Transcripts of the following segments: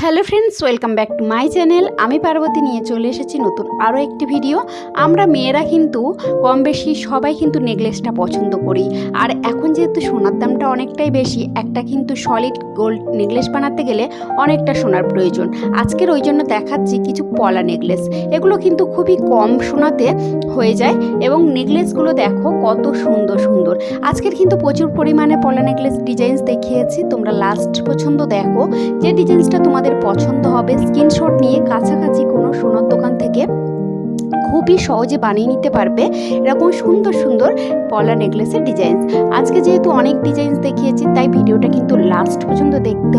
Hello friends, welcome back to my channel. আমি পার্বতী নিয়ে চলে এসেছি নতুন আরও একটি ভিডিও। আমরা মেয়েরা কিন্তু কম বেশি সবাই কিন্তু নেকলেসটা পছন্দ করি। আর এখন যেহেতু সোনার দামটা অনেকটাই বেশি, একটা কিন্তু সলিড গোল্ড নেকলেস বানাতে গেলে অনেকটা সোনার প্রয়োজন। আজকের ওই জন্য দেখাচ্ছি কিছু পলা নেকলেস। এগুলো কিন্তু খুবই কম সোনাতে হয়ে যায় এবং নেকলেসগুলো দেখো কত সুন্দর সুন্দর। আজকের কিন্তু প্রচুর পরিমাণে পলা নেকলেস ডিজাইনস দেখিয়েছি, তোমরা লাস্ট পছন্দ দেখো। যে ডিজাইনসটা তোমাদের পছন্দ হবে স্ক্রিনশট নিয়ে কাছাকাছি কোনো সোনার দোকান থেকে। খুবই সহজে বানিয়ে নিতে পারবে এরকম সুন্দর সুন্দর পলা নেকলেসের ডিজাইন আজকে যেহেতু অনেক ডিজাইনস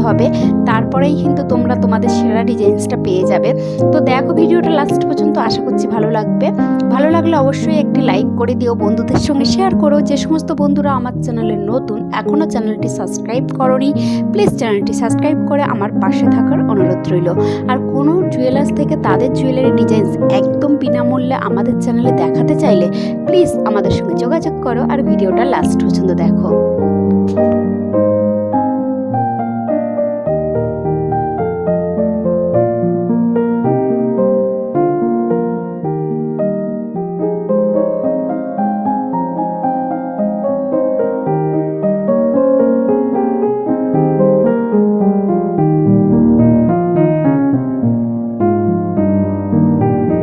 হবে, তারপরেই কিন্তু তোমরা তোমাদের সেরা ডিজাইনসটা পেয়ে যাবে। তো দেখো ভিডিওটা লাস্ট পর্যন্ত, আশা করছি ভালো লাগবে। ভালো লাগলে অবশ্যই একটি লাইক করে দিও, বন্ধুদের সঙ্গে শেয়ার করো। যে সমস্ত বন্ধুরা আমার চ্যানেলে নতুন এখনও চ্যানেলটি সাবস্ক্রাইব করনি প্লিজ চ্যানেলটি সাবস্ক্রাইব করে আমার পাশে থাকার অনুরোধ রইল। আর কোনো জুয়েলার্স থেকে তাদের জুয়েলারি ডিজাইনস একদম বিনামূল্যে আমাদের চ্যানেলে দেখাতে চাইলে প্লিজ আমাদের সঙ্গে যোগাযোগ করো। আর ভিডিওটা লাস্ট পর্যন্ত দেখো।